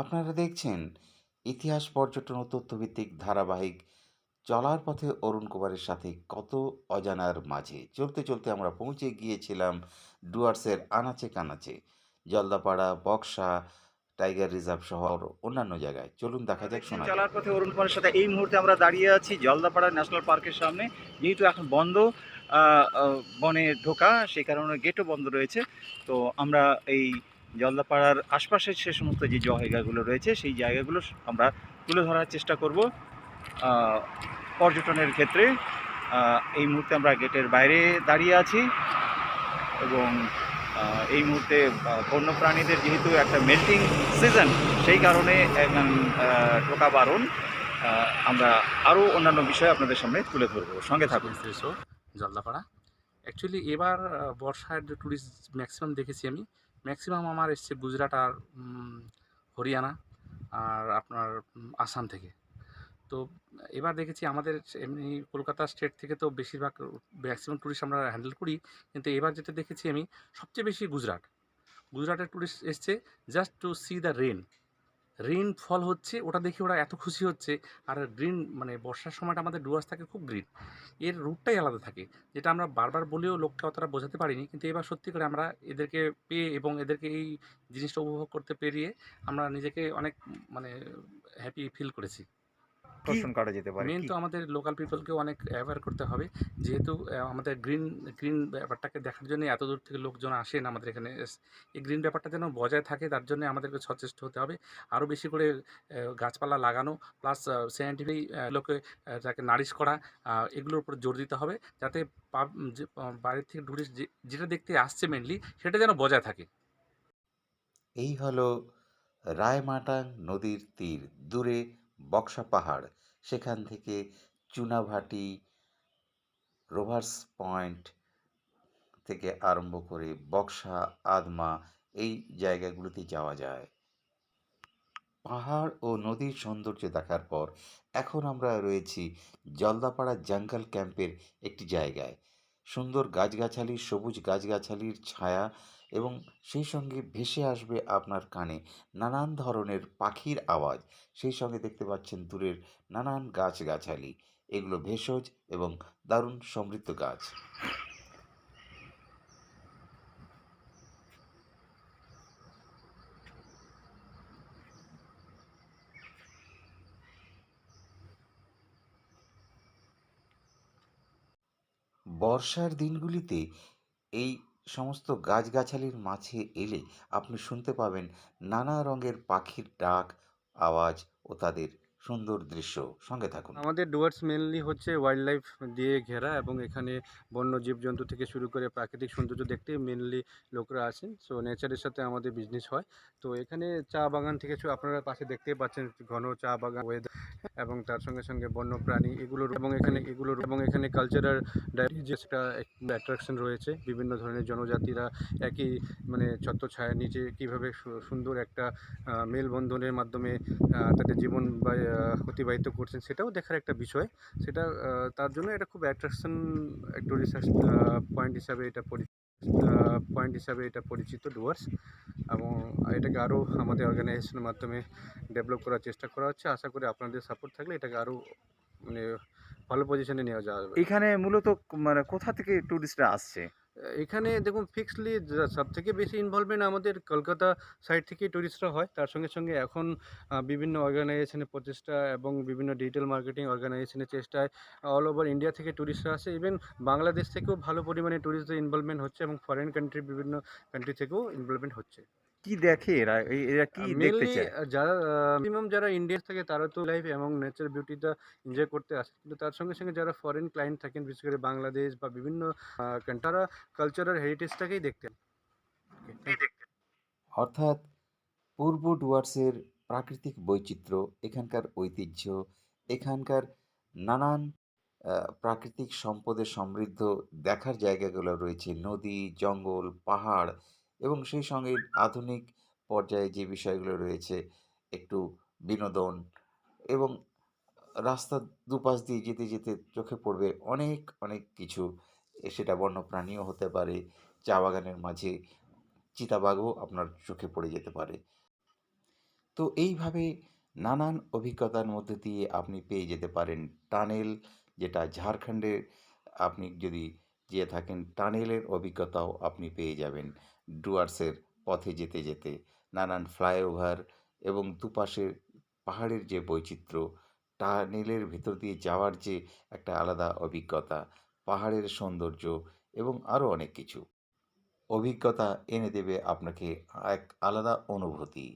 আপনারা দেখছেন ইতিহাস পর্যটন ও তথ্যভিত্তিক ধারাবাহিক চলার পথে অরুণ কুমারের সাথে কত অজানার মাঝে। চলতে চলতে আমরা পৌঁছে গিয়েছিলাম ডুয়ার্সের আনাচে কানাচে জলদাপাড়া বক্সা টাইগার রিজার্ভ সহ অন্যান্য জায়গায়। চলুন দেখা যাক শোনা চলার পথে অরুণ কুমারের সাথে এই মুহূর্তে আমরা দাঁড়িয়ে আছি জলদাপাড়া ন্যাশনাল পার্কের সামনে। যেহেতু এখন বন্ধ বনে ঢোকা সেই কারণে গেটও বন্ধ রয়েছে। তো আমরা এই জলদাপাড়ার আশপাশের সে সমস্ত যে জায়গাগুলো রয়েছে, সেই জায়গাগুলো আমরা তুলে ধরার চেষ্টা করব। পর্যটনের ক্ষেত্রে এই মুহূর্তে আমরা গেটের বাইরে দাঁড়িয়ে আছি এবং এই মুহূর্তে বন্যপ্রাণীদের যেহেতু একটা মেল্টিং সিজন সেই কারণে ঢোকা বারণ। আমরা আরও অন্যান্য বিষয় আপনাদের সামনে তুলে ধরবো। সঙ্গে থাকুন। জলদাপাড়া। অ্যাকচুয়ালি এবার বর্ষার ট্যুরিস্ট ম্যাক্সিমাম দেখেছি আমি ম্যাক্সিমাম আমার এসছে গুজরাট আর হরিয়ানা আর আপনার আসাম থেকে। তো এবার দেখেছি আমাদের এমনি কলকাতা স্টেট থেকে তো বেশিরভাগ ম্যাক্সিমাম ট্যুরিস্ট আমরা হ্যান্ডেল করি। কিন্তু এবার যেটা দেখেছি আমি, সবচেয়ে বেশি গুজরাট। গুজরাটের ট্যুরিস্ট এসছে just to see the rain rain fall হচ্ছে, ওটা দেখে ওরা এত খুশি হচ্ছে, আর গ্রিন মানে বর্ষার সময়টা আমাদের ডুয়ার্স থাকে খুব গ্রিন এর রুটটাই আলাদা থাকে, যেটা আমরা বারবার বলেও লোককে অতটা বোঝাতে পারিনি, কিন্তু এবার সত্যি করে আমরা এদেরকে পেয়ে এবং এদেরকে এই জিনিসটা উপভোগ করতে পেরিয়ে আমরা নিজেকে অনেক মানে হ্যাপি ফিল করেছি। আকর্ষণ করা যেতে পারে মেন তো আমাদের লোকাল পিপলকেও অনেক অ্যাওয়্যার করতে হবে যেহেতু আমাদের গ্রিন গ্রিন ব্যাপারটাকে দেখার জন্য এত দূর থেকে লোকজন আসেন আমাদের এখানে এই গ্রিন ব্যাপারটা যেন বজায় থাকে তার জন্য আমাদেরকে সচেষ্ট হতে হবে আরও বেশি করে গাছপালা লাগানো প্লাস সায়েন্টিফিক লোকে তাকে নারিশ করা এগুলোর উপর জোর দিতে হবে যাতে যে, থেকে টুরিস্ট যেটা দেখতে আসছে মেনলি সেটা যেন বজায় থাকে। এই হলো রায়মাটাং নদীর তীর দূরে বক্সা পাহাড়। সেখান থেকে চুনাভাটি রোভার্স পয়েন্ট থেকে আরম্ভ করে বক্সা, আদমা এই জায়গাগুলোতে যাওয়া যায়। পাহাড় ও নদীর সৌন্দর্য দেখার পর এখন আমরা রয়েছি জলদাপাড়া জঙ্গল ক্যাম্পের একটি জায়গায়। সুন্দর গাছগাছালি, সবুজ গাছগাছালির ছায়া এবং সেই সঙ্গে ভেসে আসবে আপনার কানে নানান ধরনের পাখির আওয়াজ। সেই সঙ্গে দেখতে পাচ্ছেন দূরের নানান গাছগাছালি। এগুলো ভেষজ এবং দারুণ সমৃদ্ধ গাছ। বর্ষার দিনগুলিতে এই সমস্ত গাছগাছালির মাঝে এলে আপনি শুনতে পাবেন নানা রঙের পাখির ডাক, আওয়াজ ও তাদের সুন্দর দৃশ্য। সঙ্গে থাকুন। আমাদের ডুয়ার্স মেনলি হচ্ছে ওয়াইল্ড লাইফ দিয়ে ঘেরা এবং এখানে বন্য জীবজন্তু থেকে শুরু করে প্রাকৃতিক সৌন্দর্য দেখতে মেনলি লোকরা আসেন। সো নেচারের সাথে আমাদের বিজনেস হয়। তো, এখানে চা বাগান থেকে আপনারা পাশে দেখতেই পাচ্ছেন ঘন চা বাগান ওয়েদার এবং তার সঙ্গে সঙ্গে বন্য প্রাণী এগুলোর এবং এখানে এগুলোর এবং এখানে কালচারাল ডাইজেস্টটা অ্যাট্রাকশন রয়েছে। বিভিন্ন ধরনের জনজাতিরা একই মানে ছত্রছায়ার নিচে কীভাবে সুন্দর একটা মেলবন্ধনের মাধ্যমে তাদের জীবন অতিবাহিত করছেন সেটাও দেখার একটা বিষয়। সেটা তার জন্য এটা খুব অ্যাট্রাকশন টুরিস্ট পয়েন্ট হিসাবে এটা পয়েন্ট হিসাবে এটা পরিচিত ডুয়ার্স এবং এটাকে আরও আমাদের অর্গানাইজেশনের মাধ্যমে ডেভেলপ করার চেষ্টা করা হচ্ছে। আশা করি আপনাদের সাপোর্ট থাকলে এটাকে আরও মানে ভালো পজিশনে নেওয়া যাওয়া এখানে মূলত মানে কোথা থেকে ট্যুরিস্টরা আসছে? এখানে দেখুন ফিক্সলি সব থেকে বেশি ইনভলভমেন্ট আমাদের কলকাতা সাইড থেকে ট্যুরিস্টরা হয়। তার সঙ্গে সঙ্গে এখন বিভিন্ন অর্গানাইজেশনের প্রচেষ্টা এবং বিভিন্ন ডিজিটাল মার্কেটিং অর্গানাইজেশনের চেষ্টায় অল ওভার ইন্ডিয়া থেকে ট্যুরিস্টরা আসে। ইভেন বাংলাদেশ থেকেও ভালো পরিমাণে ট্যুরিস্টদের ইনভলভমেন্ট হচ্ছে এবং ফরেন কান্ট্রি বিভিন্ন কান্ট্রি থেকেও ইনভলভমেন্ট হচ্ছে। কি দেখে এরা? এরা কি দেখতে চায়? যারা মিনিমাম যারা ইন্ডিয়া থাকে তারা তো লাইফ এবং নেচার বিউটিটা এনজয় করতে আসে। কিন্তু তার সঙ্গে সঙ্গে যারা ফরেন ক্লায়েন্ট থাকেন বিশেষ করে বাংলাদেশ বা বিভিন্ন কান্ট্রি তারা কালচারাল হেরিটেজটাকেই দেখতে অর্থাৎ পূর্ব ডুয়ার্সের প্রাকৃতিক বৈচিত্র্য এখানকার ঐতিহ্য এখানকার নানান আহ, প্রাকৃতিক সম্পদে সমৃদ্ধ দেখার জায়গাগুলো রয়েছে। নদী জঙ্গল পাহাড় এবং সেই সঙ্গে আধুনিক পর্যায়ে যে বিষয়গুলো রয়েছে, একটু বিনোদন এবং রাস্তার দুপাশ দিয়ে যেতে যেতে চোখে পড়বে অনেক অনেক কিছু। সেটা বন্যপ্রাণীও হতে পারে, চা বাগানের মাঝে চিতাবাঘও আপনার চোখে পড়ে যেতে পারে। তো এইভাবে নানান অভিজ্ঞতার মধ্যে দিয়ে আপনি পেয়ে যেতে পারেন। টানেল যেটা ঝাড়খণ্ডের, আপনি যদি যেয়ে থাকেন, টানেলের অভিজ্ঞতাও আপনি পেয়ে যাবেন। ডুয়ার্সের পথে যেতে যেতে নানান ফ্লাইওভার এবং দুপাশের পাহাড়ের যে বৈচিত্র্য, টানেলের ভেতর দিয়ে যাওয়ার যে একটা আলাদা অভিজ্ঞতা, পাহাড়ের সৌন্দর্য এবং আরও অনেক কিছু। অভিজ্ঞতা এনে দেবে আপনাকে এক আলাদা অনুভূতি।